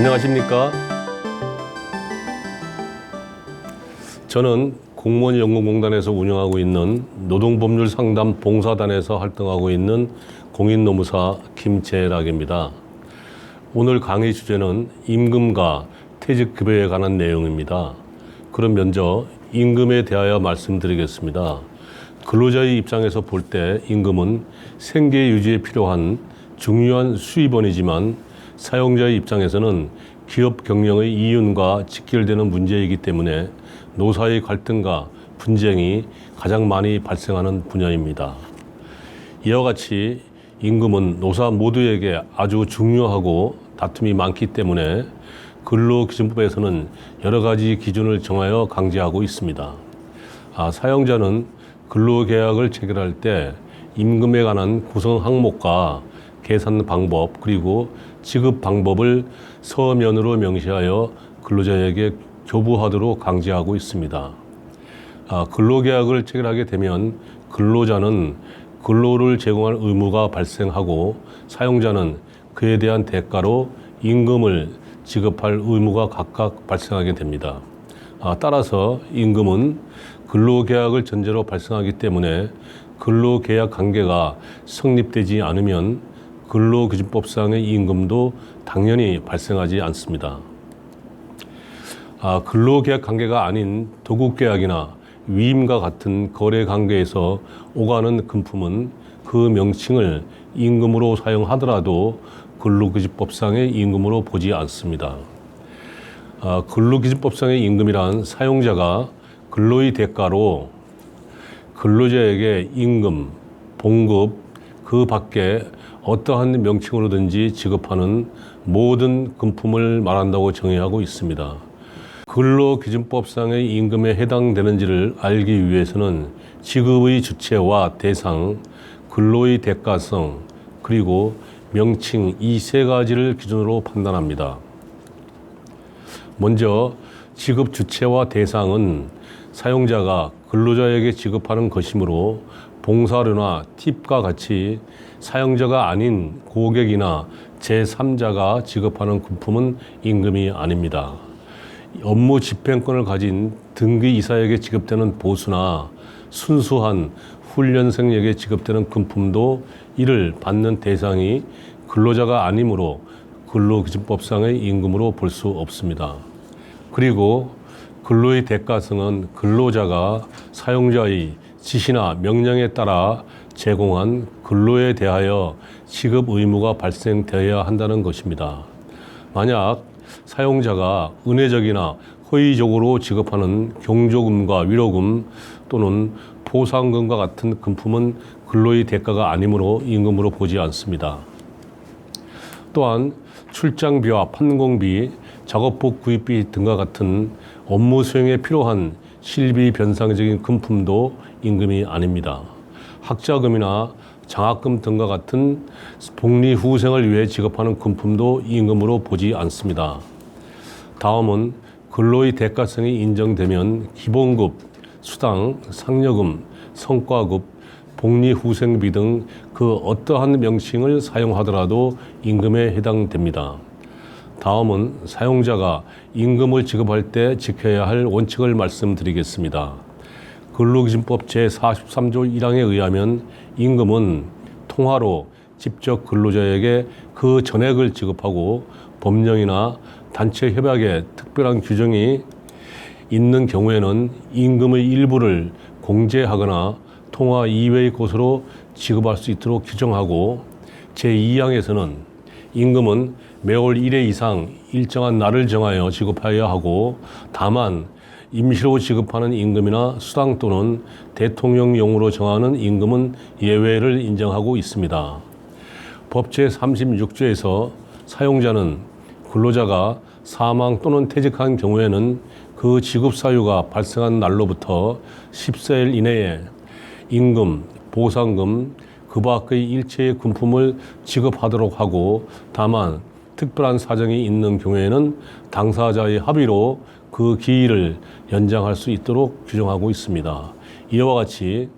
안녕하십니까? 저는 공무원연구공단에서 운영하고 있는 노동법률 상담 봉사단에서 활동하고 있는 공인노무사 김재락입니다. 오늘 강의 주제는 임금과 퇴직급여에 관한 내용입니다. 그럼 먼저 임금에 대하여 말씀드리겠습니다. 근로자의 입장에서 볼 때 임금은 생계 유지에 필요한 중요한 수입원이지만 사용자의 입장에서는 기업 경영의 이윤과 직결되는 문제이기 때문에 노사의 갈등과 분쟁이 가장 많이 발생하는 분야입니다. 이와 같이 임금은 노사 모두에게 아주 중요하고 다툼이 많기 때문에 근로기준법에서는 여러 가지 기준을 정하여 강제하고 있습니다. 아, 사용자는 근로계약을 체결할 때 임금에 관한 구성 항목과 계산 방법 그리고 지급 방법을 서면으로 명시하여 근로자에게 교부하도록 강제하고 있습니다. 아, 근로계약을 체결하게 되면 근로자는 근로를 제공할 의무가 발생하고 사용자는 그에 대한 대가로 임금을 지급할 의무가 각각 발생하게 됩니다. 아, 따라서 임금은 근로계약을 전제로 발생하기 때문에 근로계약 관계가 성립되지 않으면 근로기준법상의 임금도 당연히 발생하지 않습니다. 아, 근로계약 관계가 아닌 도급계약이나 위임과 같은 거래 관계에서 오가는 금품은 그 명칭을 임금으로 사용하더라도 근로기준법상의 임금으로 보지 않습니다. 아, 근로기준법상의 임금이란 사용자가 근로의 대가로 근로자에게 임금, 봉급, 그 밖에 어떠한 명칭으로든지 지급하는 모든 금품을 말한다고 정의하고 있습니다. 근로기준법상의 임금에 해당되는지를 알기 위해서는 지급의 주체와 대상, 근로의 대가성, 그리고 명칭 이 세 가지를 기준으로 판단합니다. 먼저 지급 주체와 대상은 사용자가 근로자에게 지급하는 것이므로 봉사료나 팁과 같이 사용자가 아닌 고객이나 제3자가 지급하는 금품은 임금이 아닙니다. 업무 집행권을 가진 등기 이사에게 지급되는 보수나 순수한 훈련생에게 지급되는 금품도 이를 받는 대상이 근로자가 아니므로 근로기준법상의 임금으로 볼 수 없습니다. 그리고 근로의 대가성은 근로자가 사용자의 지시나 명령에 따라 제공한 근로에 대하여 지급 의무가 발생되어야 한다는 것입니다. 만약 사용자가 은혜적이나 허위적으로 지급하는 경조금과 위로금 또는 보상금과 같은 금품은 근로의 대가가 아니므로 임금으로 보지 않습니다. 또한 출장비와 판공비, 작업복 구입비 등과 같은 업무 수행에 필요한 실비 변상적인 금품도 임금이 아닙니다. 학자금이나 장학금 등과 같은 복리 후생을 위해 지급하는 금품도 임금으로 보지 않습니다. 다음은 근로의 대가성이 인정되면 기본급, 수당, 상여금, 성과급, 복리 후생비 등 그 어떠한 명칭을 사용하더라도 임금에 해당됩니다. 다음은 사용자가 임금을 지급할 때 지켜야 할 원칙을 말씀드리겠습니다. 근로기준법 제43조 1항에 의하면 임금은 통화로 직접 근로자에게 그 전액을 지급하고 법령이나 단체 협약에 특별한 규정이 있는 경우에는 임금의 일부를 공제하거나 통화 이외의 곳으로 지급할 수 있도록 규정하고 제2항에서는 임금은 매월 1회 이상 일정한 날을 정하여 지급하여야 하고 다만 임시로 지급하는 임금이나 수당 또는 대통령용으로 정하는 임금은 예외를 인정하고 있습니다. 법 제36조에서 사용자는 근로자가 사망 또는 퇴직한 경우에는 그 지급 사유가 발생한 날로부터 14일 이내에 임금, 보상금, 그 밖의 일체의 금품을 지급하도록 하고 다만 특별한 사정이 있는 경우에는 당사자의 합의로 그 기일을 연장할 수 있도록 규정하고 있습니다. 이와 같이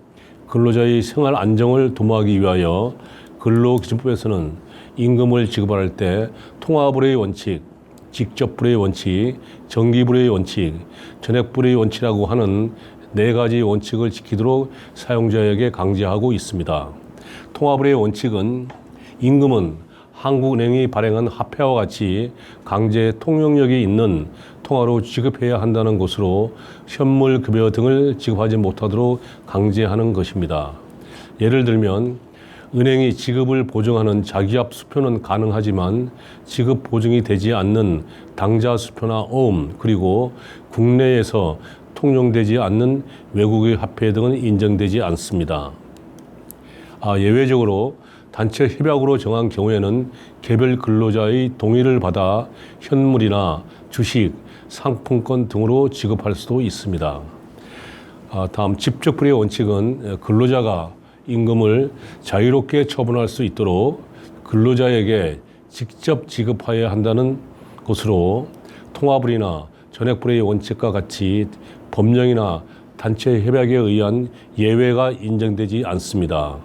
근로자의 생활 안정을 도모하기 위하여 근로기준법에서는 임금을 지급할 때 통화불의 원칙, 직접 불의 원칙, 정기 불의 원칙, 전액 불의 원칙이라고 하는 네 가지 원칙을 지키도록 사용자에게 강제하고 있습니다. 통화불의 원칙은 임금은 한국은행이 발행한 화폐와 같이 강제 통용력이 있는 통화로 지급해야 한다는 것으로 현물 급여 등을 지급하지 못하도록 강제하는 것입니다. 예를 들면 은행이 지급을 보증하는 자기압 수표는 가능하지만 지급 보증이 되지 않는 당자 수표나 어음 그리고 국내에서 통용되지 않는 외국의 화폐 등은 인정되지 않습니다. 아, 예외적으로 단체 협약으로 정한 경우에는 개별 근로자의 동의를 받아 현물이나 주식, 상품권 등으로 지급할 수도 있습니다. 아, 다음 집적불의 원칙은 근로자가 임금을 자유롭게 처분할 수 있도록 근로자에게 직접 지급하여야 한다는 것으로 통화불이나 전액불의 원칙과 같이 법령이나 단체 협약에 의한 예외가 인정되지 않습니다.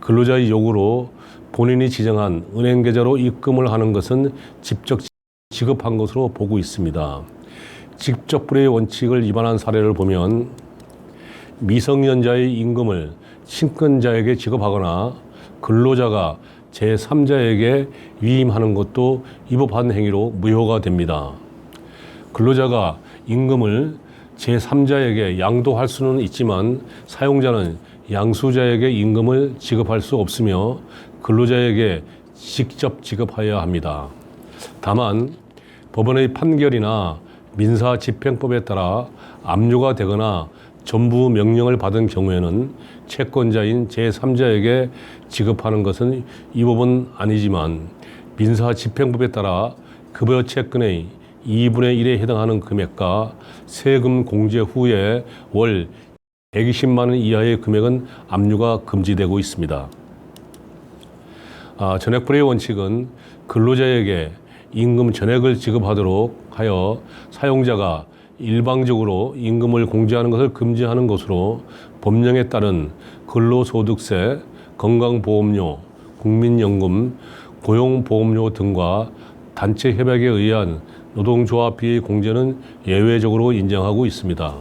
근로자의 요구로 본인이 지정한 은행 계좌로 입금을 하는 것은 직접 지급한 것으로 보고 있습니다. 직접 불의 원칙을 위반한 사례를 보면 미성년자의 임금을 친권자에게 지급하거나 근로자가 제3자에게 위임하는 것도 위법한 행위로 무효가 됩니다. 근로자가 임금을 제3자에게 양도할 수는 있지만 사용자는 양수자에게 임금을 지급할 수 없으며 근로자에게 직접 지급하여야 합니다. 다만 법원의 판결이나 민사 집행법에 따라 압류가 되거나 전부 명령을 받은 경우에는 채권자인 제3자에게 지급하는 것은 이 법은 아니지만 민사 집행법에 따라 급여 채권의 2분의 1에 해당하는 금액과 세금 공제 후에 월 120만 원 이하의 금액은 압류가 금지되고 있습니다. 아, 전액불의 원칙은 근로자에게 임금 전액을 지급하도록 하여 사용자가 일방적으로 임금을 공제하는 것을 금지하는 것으로 법령에 따른 근로소득세, 건강보험료, 국민연금, 고용보험료 등과 단체 협약에 의한 노동조합비의 공제는 예외적으로 인정하고 있습니다.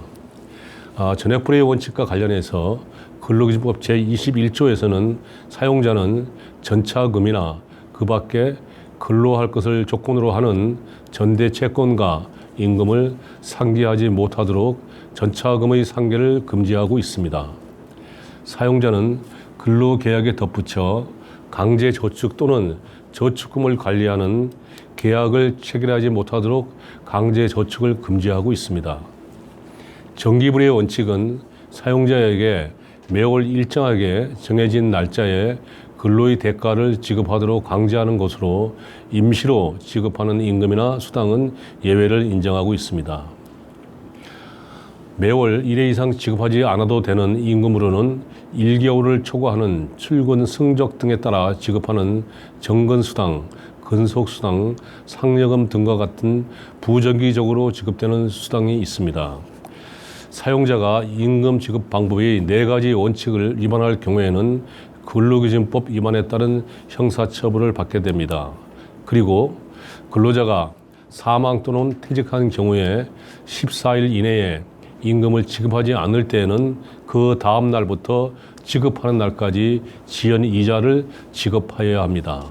아, 전액불의 원칙과 관련해서 근로기준법 제21조에서는 사용자는 전차금이나 그 밖에 근로할 것을 조건으로 하는 전대 채권과 임금을 상기하지 못하도록 전차금의 상계를 금지하고 있습니다. 사용자는 근로계약에 덧붙여 강제 저축 또는 저축금을 관리하는 계약을 체결하지 못하도록 강제 저축을 금지하고 있습니다. 정기불의 원칙은 사용자에게 매월 일정하게 정해진 날짜에 근로의 대가를 지급하도록 강제하는 것으로 임시로 지급하는 임금이나 수당은 예외를 인정하고 있습니다. 매월 1회 이상 지급하지 않아도 되는 임금으로는 1개월을 초과하는 출근 승적 등에 따라 지급하는 정근수당, 근속수당, 상여금 등과 같은 부정기적으로 지급되는 수당이 있습니다. 사용자가 임금 지급 방법의 네 가지 원칙을 위반할 경우에는 근로기준법 위반에 따른 형사처벌을 받게 됩니다. 그리고 근로자가 사망 또는 퇴직한 경우에 14일 이내에 임금을 지급하지 않을 때에는 그 다음 날부터 지급하는 날까지 지연 이자를 지급하여야 합니다.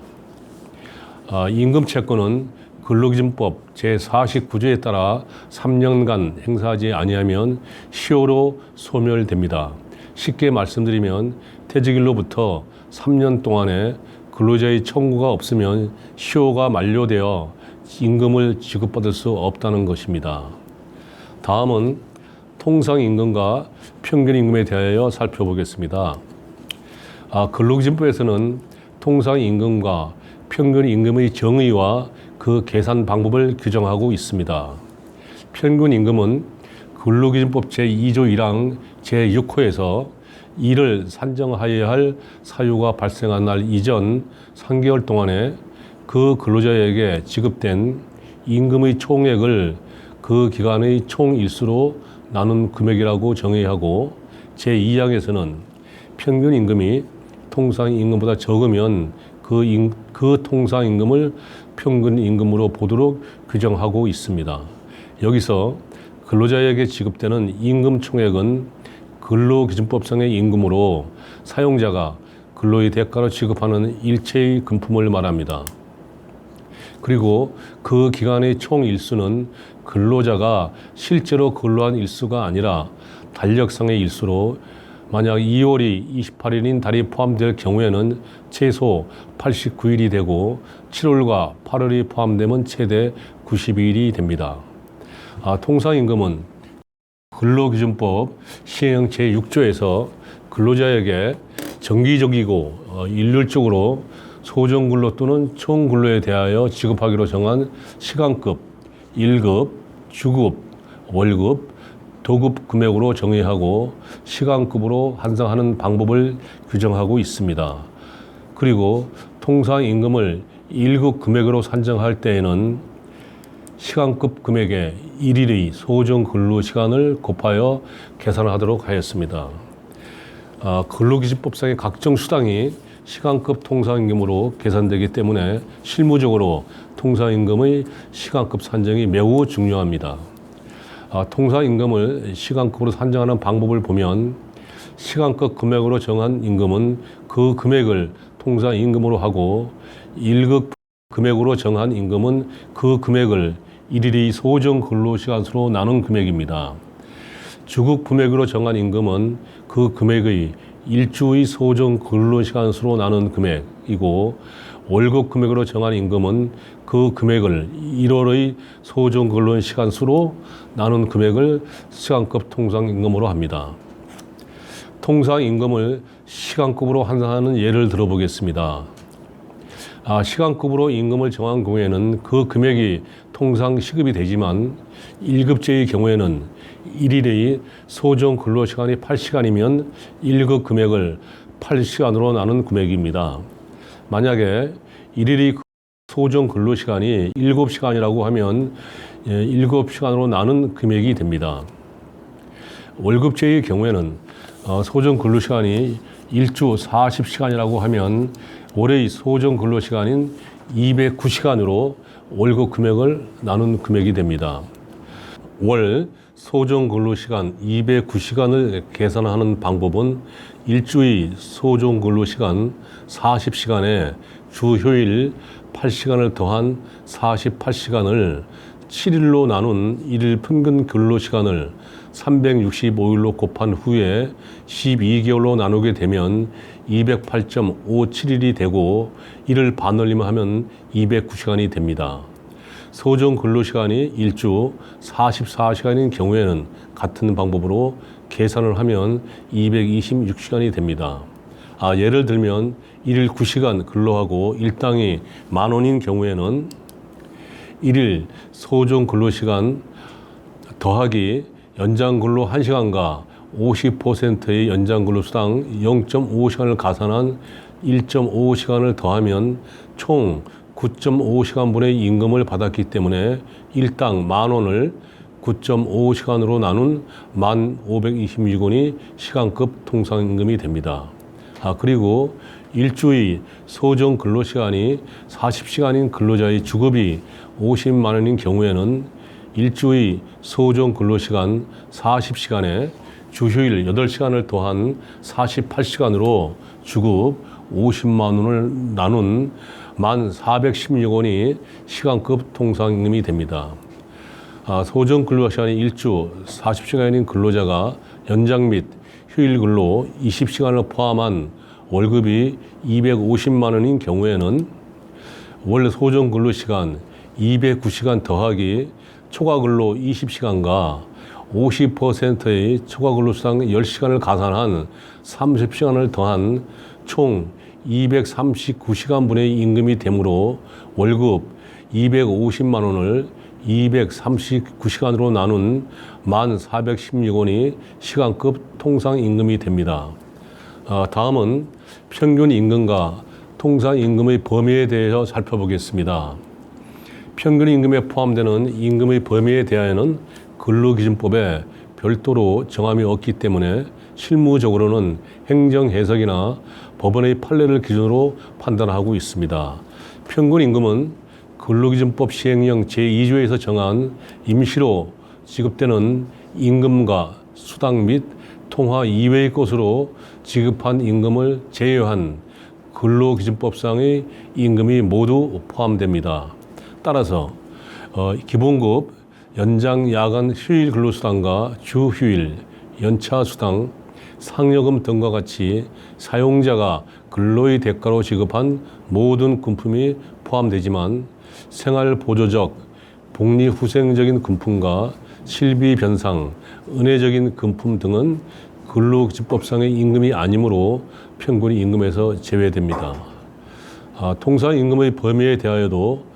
아, 임금 채권은 근로기준법 제49조에 따라 3년간 행사하지 아니하면 시효로 소멸됩니다. 쉽게 말씀드리면 퇴직일로부터 3년 동안에 근로자의 청구가 없으면 시효가 만료되어 임금을 지급받을 수 없다는 것입니다. 다음은 통상임금과 평균임금에 대하여 살펴보겠습니다. 아, 근로기준법에서는 통상임금과 평균임금의 정의와 그 계산 방법을 규정하고 있습니다. 평균임금은 근로기준법 제2조 1항 제6호에서 이를 산정하여야 할 사유가 발생한 날 이전 3개월 동안에 그 근로자에게 지급된 임금의 총액을 그 기간의 총 일수로 나눈 금액이라고 정의하고 제2항에서는 평균 임금이 통상 임금보다 적으면 그, 임, 그 통상 임금을 평균 임금으로 보도록 규정하고 있습니다. 여기서 근로자에게 지급되는 임금 총액은 근로기준법상의 임금으로 사용자가 근로의 대가로 지급하는 일체의 금품을 말합니다. 그리고 그 기간의 총 일수는 근로자가 실제로 근로한 일수가 아니라 달력상의 일수로 만약 2월이 28일인 달이 포함될 경우에는 최소 89일이 되고 7월과 8월이 포함되면 최대 92일이 됩니다. 아, 통상임금은 근로기준법 시행 제6조에서 근로자에게 정기적이고 어, 일률적으로 소정근로 또는 총근로에 대하여 지급하기로 정한 시간급, 일급, 주급, 월급, 도급 금액으로 정의하고 시간급으로 환산하는 방법을 규정하고 있습니다. 그리고 통상 임금을 1급 금액으로 산정할 때에는 시간급 금액의 1일의 소정 근로 시간을 곱하여 계산하도록 하였습니다. 아, 근로기준법상의 각종 수당이 시간급 통상임금으로 계산되기 때문에 실무적으로 통상임금의 시간급 산정이 매우 중요합니다. 아, 통상임금을 시간급으로 산정하는 방법을 보면 시간급 금액으로 정한 임금은 그 금액을 통상임금으로 하고 1급 금액으로 정한 임금은 그 금액을 일일이 소정 근로시간 수로 나눈 금액입니다. 주급 금액으로 정한 임금은 그 금액의 일주의 소정 근로시간 수로 나눈 금액이고 월급 금액으로 정한 임금은 그 금액을 1월의 소정 근로시간 수로 나눈 금액을 시간급 통상임금으로 합니다. 통상임금을 시간급으로 환산하는 예를 들어보겠습니다. 아, 시간급으로 임금을 정한 경우에는 그 금액이 통상 시급이 되지만 1급제의 경우에는 1일의 소정 근로시간이 8시간이면 1급 금액을 8시간으로 나눈 금액입니다. 만약에 1일의 소정 근로시간이 7시간이라고 하면 7시간으로 나눈 금액이 됩니다. 월급제의 경우에는 어, 소정 근로시간이 1주 40시간이라고 하면 올해의 소정 근로시간인 209시간으로 월급 금액을 나눈 금액이 됩니다. 월 소정 근로시간 209시간을 계산하는 방법은 일주의 소정 근로시간 40시간에 주 휴일 8시간을 더한 48시간을 7일로 나눈 일일 평균 근로시간을 365일로 곱한 후에 12개월로 나누게 되면 208.57일이 되고 이를 반올림 하면 209시간이 됩니다. 소정 근로시간이 일주 44시간인 경우에는 같은 방법으로 계산을 하면 226시간이 됩니다. 아, 예를 들면 일일 9시간 근로하고 일당이 만 원인 경우에는 일일 소정 근로시간 더하기 연장 근로 1시간과 50%의 연장 근로 수당 0.5시간을 가산한 1.5시간을 더하면 총 9.5시간분의 임금을 받았기 때문에 일당 만 원을 9.5시간으로 나눈 만 526원이 시간급 통상임금이 됩니다. 아, 그리고 일주의 소정 근로시간이 40시간인 근로자의 주급이 50만 원인 경우에는 일주의 소정 근로시간 40시간에 주휴일 8시간을 더한 48시간으로 주급 50만 원을 나눈 만 416원이 시간급 통상임금이 됩니다. 아, 소정 근로시간이 일주 40시간인 근로자가 연장 및 휴일 근로 20시간을 포함한 월급이 250만 원인 경우에는 원래 소정 근로시간 209시간 더하기 초과 근로 20시간과 50%의 초과 근로 수당 10시간을 가산한 30시간을 더한 총 239시간분의 임금이 되므로 월급 250만 원을 239시간으로 나눈 만 416원이 시간급 통상 임금이 됩니다. 아, 다음은 평균 임금과 통상 임금의 범위에 대해서 살펴보겠습니다. 평균 임금에 포함되는 임금의 범위에 대하여는 근로기준법에 별도로 정함이 없기 때문에 실무적으로는 행정 해석이나 법원의 판례를 기준으로 판단하고 있습니다. 평균 임금은 근로기준법 시행령 제2조에서 정한 임시로 지급되는 임금과 수당 및 통화 이외의 것으로 지급한 임금을 제외한 근로기준법상의 임금이 모두 포함됩니다. 따라서 어, 기본급, 연장 야간 휴일 근로수당과 주 휴일, 연차 수당, 상여금 등과 같이 사용자가 근로의 대가로 지급한 모든 금품이 포함되지만 생활보조적, 복리후생적인 금품과 실비 변상, 은혜적인 금품 등은 근로기준법상의 임금이 아니므로 평균 임금에서 제외됩니다. 아, 통상 임금의 범위에 대하여도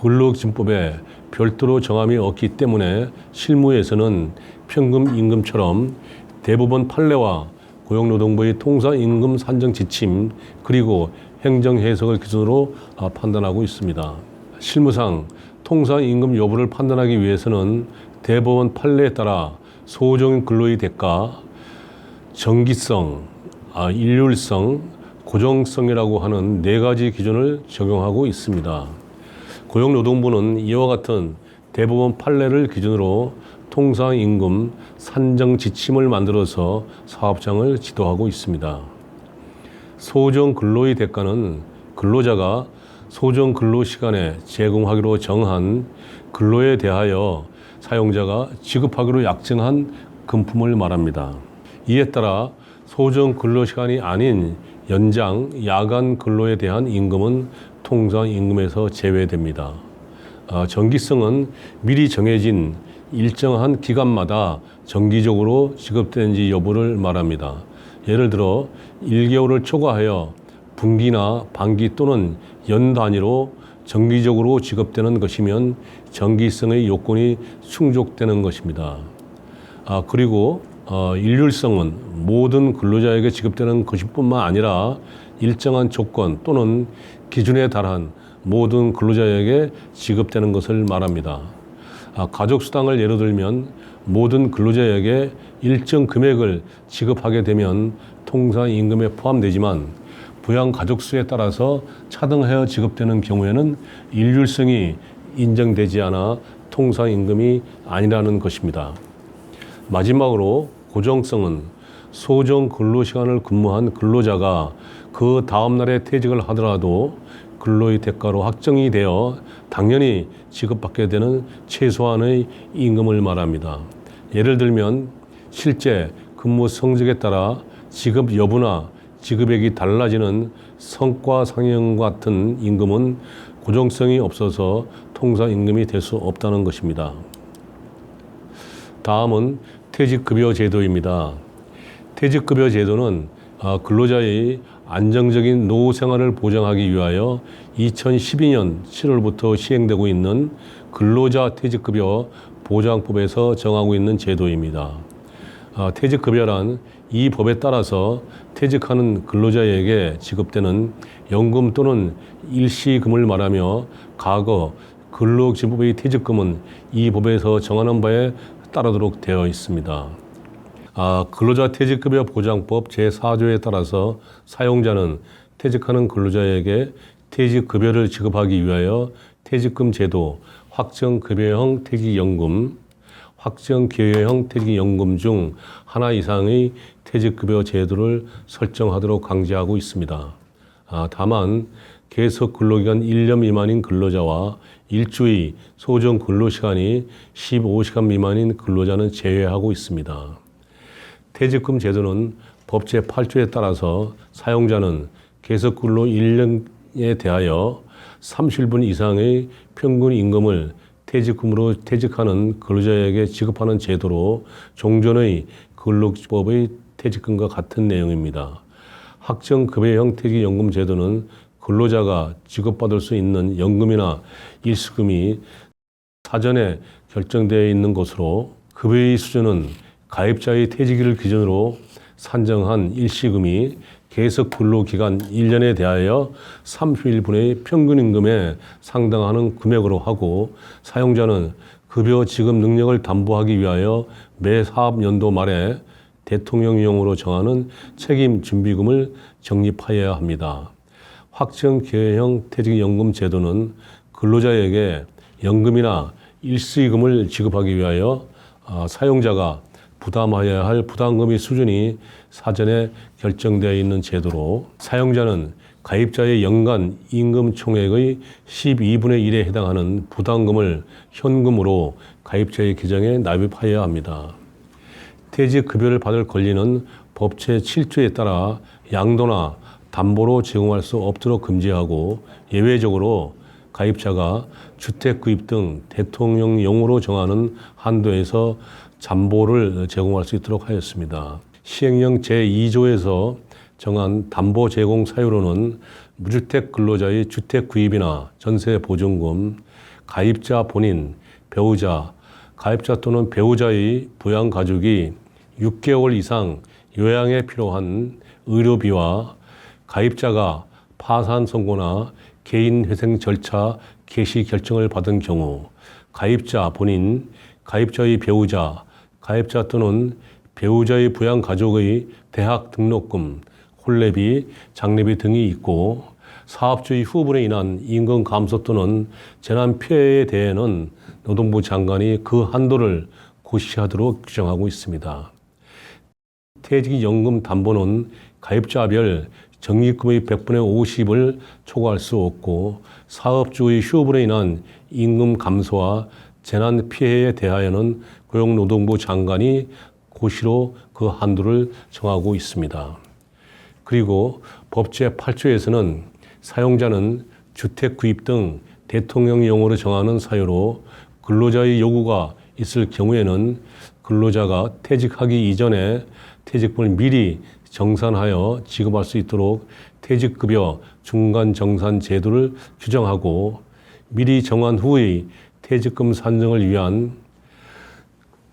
근로기준법에 별도로 정함이 없기 때문에 실무에서는 평균 임금처럼 대법원 판례와 고용노동부의 통상임금 산정 지침 그리고 행정 해석을 기준으로 아, 판단하고 있습니다. 실무상 통상임금 여부를 판단하기 위해서는 대법원 판례에 따라 소정인 근로의 대가, 정기성, 아, 일률성, 고정성이라고 하는 네 가지 기준을 적용하고 있습니다. 고용노동부는 이와 같은 대법원 판례를 기준으로 통상임금 산정 지침을 만들어서 사업장을 지도하고 있습니다. 소정 근로의 대가는 근로자가 소정 근로 시간에 제공하기로 정한 근로에 대하여 사용자가 지급하기로 약정한 금품을 말합니다. 이에 따라 소정 근로 시간이 아닌 연장, 야간 근로에 대한 임금은 통상 임금에서 제외됩니다. 아, 정기성은 미리 정해진 일정한 기간마다 정기적으로 지급되는지 여부를 말합니다. 예를 들어 1개월을 초과하여 분기나 반기 또는 연 단위로 정기적으로 지급되는 것이면 정기성의 요건이 충족되는 것입니다. 아, 그리고 어, 일률성은 모든 근로자에게 지급되는 것뿐만 아니라 일정한 조건 또는 기준에 달한 모든 근로자에게 지급되는 것을 말합니다. 아, 가족수당을 예로 들면 모든 근로자에게 일정 금액을 지급하게 되면 통상임금에 포함되지만 부양 가족수에 따라서 차등하여 지급되는 경우에는 일률성이 인정되지 않아 통상임금이 아니라는 것입니다. 마지막으로 고정성은 소정 근로시간을 근무한 근로자가 그 다음 날에 퇴직을 하더라도 근로의 대가로 확정이 되어 당연히 지급받게 되는 최소한의 임금을 말합니다. 예를 들면 실제 근무 성적에 따라 지급 여부나 지급액이 달라지는 성과 상형 같은 임금은 고정성이 없어서 통상 임금이 될 수 없다는 것입니다. 다음은 퇴직급여 제도입니다. 퇴직급여 제도는 아, 근로자의 안정적인 노후 생활을 보장하기 위하여 2012년 7월부터 시행되고 있는 근로자 퇴직급여 보장법에서 정하고 있는 제도입니다. 아, 퇴직급여란 이 법에 따라서 퇴직하는 근로자에게 지급되는 연금 또는 일시금을 말하며 과거 근로기준법의 퇴직금은 이 법에서 정하는 바에 따르도록 되어 있습니다. 아, 근로자 퇴직급여 보장법 제4조에 따라서 사용자는 퇴직하는 근로자에게 퇴직급여를 지급하기 위하여 퇴직금 제도, 확정급여형 퇴직연금, 확정기여형 퇴직연금 중 하나 이상의 퇴직급여 제도를 설정하도록 강제하고 있습니다. 아, 다만 계속 근로기간 1년 미만인 근로자와 일주의 소정 근로시간이 15시간 미만인 근로자는 제외하고 있습니다. 퇴직금 제도는 법 제8조에 따라서 사용자는 계속 근로 1년에 대하여 30분 이상의 평균 임금을 퇴직금으로 퇴직하는 근로자에게 지급하는 제도로 종전의 근로법의 퇴직금과 같은 내용입니다. 확정급여형 퇴직연금 제도는 근로자가 지급받을 수 있는 연금이나 일시금이 사전에 결정되어 있는 것으로 급여의 수준은 가입자의 퇴직일을 기준으로 산정한 일시금이 계속 근로기간 1년에 대하여 30일분의 평균 임금에 상당하는 금액으로 하고 사용자는 급여 지급 능력을 담보하기 위하여 매 사업연도 말에 대통령령으로 정하는 책임 준비금을 적립하여야 합니다. 확정 기회형 퇴직연금 제도는 근로자에게 연금이나 일시금을 지급하기 위하여 아, 사용자가 부담해야 할 부담금의 수준이 사전에 결정되어 있는 제도로 사용자는 가입자의 연간 임금 총액의 12분의 1에 해당하는 부담금을 현금으로 가입자의 계정에 납입하여야 합니다. 퇴직급여를 받을 권리는 법제 7조에 따라 양도나 담보로 제공할 수 없도록 금지하고 예외적으로 가입자가 주택 구입 등 대통령령으로 정하는 한도에서 잠보를 제공할 수 있도록 하였습니다. 시행령 제2조에서 정한 담보 제공 사유로는 무주택 근로자의 주택 구입이나 전세 보증금, 가입자 본인, 배우자, 가입자 또는 배우자의 부양 가족이 6개월 이상 요양에 필요한 의료비와 가입자가 파산 선고나 개인 회생 절차 개시 결정을 받은 경우 가입자 본인, 가입자의 배우자, 가입자 또는 배우자의 부양 가족의 대학 등록금, 혼례비, 장례비 등이 있고 사업주의 후분에 인한 임금 감소 또는 재난 피해에 대해는 노동부 장관이 그 한도를 고시하도록 규정하고 있습니다. 퇴직연금 담보는 가입자별 적립금의 100분의 50을 초과할 수 없고 사업주의 휴업으로 인한 임금 감소와 재난 피해에 대하여는 고용노동부 장관이 고시로 그 한도를 정하고 있습니다. 그리고 법제 8조에서는 사용자는 주택 구입 등 대통령령으로 정하는 사유로 근로자의 요구가 있을 경우에는 근로자가 퇴직하기 이전에 퇴직금을 미리 정산하여 지급할 수 있도록 퇴직급여 중간 정산 제도를 규정하고 미리 정한 후의 퇴직금 산정을 위한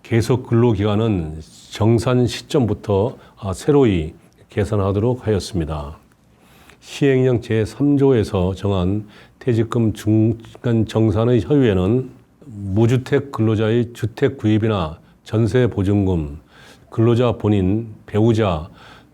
계속 근로기간은 정산 시점부터 아, 새로이 계산하도록 하였습니다. 시행령 제3조에서 정한 퇴직금 중간 정산의 허위에는 무주택 근로자의 주택 구입이나 전세 보증금, 근로자 본인, 배우자,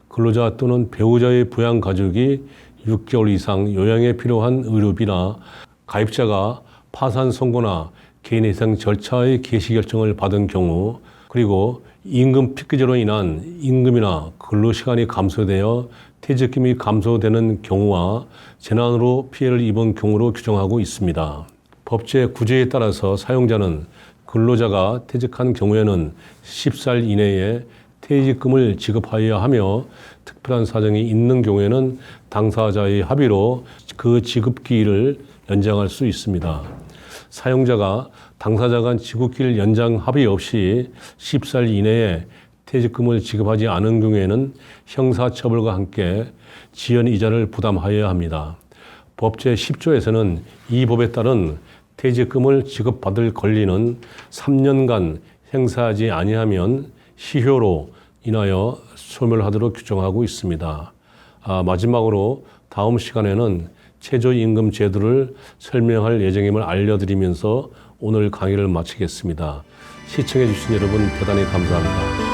근로자 또는 배우자의 부양 가족이 6개월 이상 요양에 필요한 의료비나 가입자가 파산 선고나 개인회생 절차의 개시 결정을 받은 경우 그리고 임금 피크제로 인한 임금이나 근로시간이 감소되어 퇴직금이 감소되는 경우와 재난으로 피해를 입은 경우로 규정하고 있습니다. 법제 구제에 따라서 사용자는 근로자가 퇴직한 경우에는 10살 이내에 퇴직금을 지급하여야 하며 특별한 사정이 있는 경우에는 당사자의 합의로 그 지급 기일을 연장할 수 있습니다. 사용자가 당사자 간 지급기일 연장 합의 없이 10살 이내에 퇴직금을 지급하지 않은 경우에는 형사처벌과 함께 지연 이자를 부담하여야 합니다. 법제 10조에서는 이 법에 따른 퇴직금을 지급받을 권리는 3년간 행사하지 아니하면 시효로 인하여 소멸하도록 규정하고 있습니다. 아, 마지막으로 다음 시간에는 최저임금 제도를 설명할 예정임을 알려드리면서 오늘 강의를 마치겠습니다. 시청해주신 여러분 대단히 감사합니다.